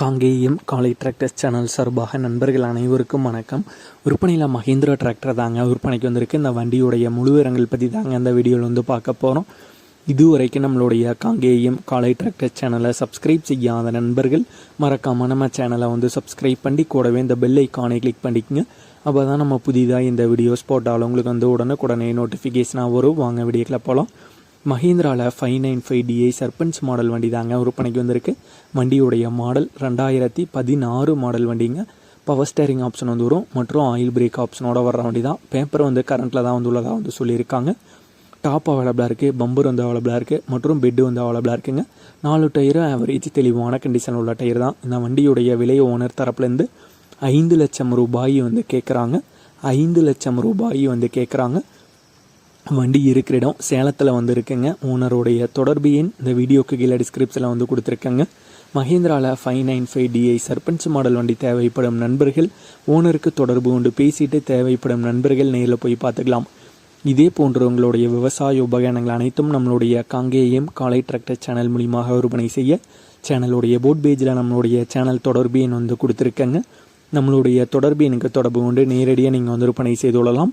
காங்கேயம் காலை tractors channel சார்பாக நண்பர்கள் அனைவருக்கும் வணக்கம். விற்பனையில் மஹேந்திரா டிராக்டர் தாங்க விற்பனைக்கு வந்திருக்கு. இந்த வண்டியுடைய முழு விவரங்கள் பற்றி தாங்க இந்த வீடியோவில் வந்து பார்க்க போகிறோம் இதுவரைக்கும் நம்மளுடைய காங்கேயம் காலை டிராக்டர் சேனலை சப்ஸ்கிரைப் செய்யாத நண்பர்கள் மறக்காமல் நம்ம சேனலை வந்து சப்ஸ்கிரைப் பண்ணி கூடவே இந்த பெல் ஐக்கானை கிளிக் பண்ணிக்கங்க. அப்போ தான் நம்ம புதிதாக இந்த வீடியோஸ் போட்டாலும் உங்களுக்கு வந்து உடனே உடனே நோட்டிஃபிகேஷனாக வரும். வாங்க வீடியோக்கில் போகலாம் மஹேந்திராவில் five nine five DI Sarpanch model வண்டி தாங்க விற்பனைக்கு வந்திருக்கு. வண்டியுடைய மாடல் ரெண்டாயிரத்தி பதினாறு மாடல் வண்டிங்க. பவர் ஸ்டேரிங் ஆப்ஷன் வந்து வரும். மற்றும் ஆயில் பிரேக் ஆப்ஷனோட வர்ற வண்டி தான். பேப்பர் வந்து கரண்ட்டில் தான் வந்து உள்ளதாக வந்து சொல்லியிருக்காங்க. டாப் அவைலபிளாக இருக்குது பம்பர் வந்து அவைலபிளாக இருக்குது மற்றும் பெட்டு வந்து அவைலபிளாக இருக்குங்க. நாலு டயரும் ஆவரேஜ் தெளிவான கண்டிஷன் உள்ள டயர் தான். இந்த வண்டியுடைய விலை ஓனர் தரப்புலேருந்து ஐந்து லட்சம் ரூபாய் வந்து கேட்குறாங்க ஐந்து லட்சம் ரூபாய் வந்து கேட்குறாங்க வண்டி இருக்கிற இடம் சேலத்தில் வந்து இருக்குங்க ஓனருடைய தொடர்பு எண் இந்த வீடியோக்கு கீழே டிஸ்கிரிப்ஷனில் வந்து கொடுத்துருக்கேங்க. மஹேந்திராவில் five nine five DI Sarpanch model வண்டி தேவைப்படும் நண்பர்கள் ஓனருக்கு தொடர்பு கொண்டு பேசிட்டு தேவைப்படும் நண்பர்கள் நேரில் போய் பார்த்துக்கலாம். இதே போன்ற உங்களுடைய விவசாய உபகரணங்கள் அனைத்தும் நம்மளுடைய காங்கேயம் காலை டிராக்டர் சேனல் மூலியமாக விற்பனை செய்ய சேனலுடைய போட் பேஜில் நம்மளுடைய சேனல் தொடர்பு எண் வந்து கொடுத்துருக்கேங்க. நம்மளுடைய தொடர்பு எனக்கு தொடர்பு கொண்டு நேரடியாக நீங்கள் வந்து விற்பனை செய்து கொள்ளலாம்.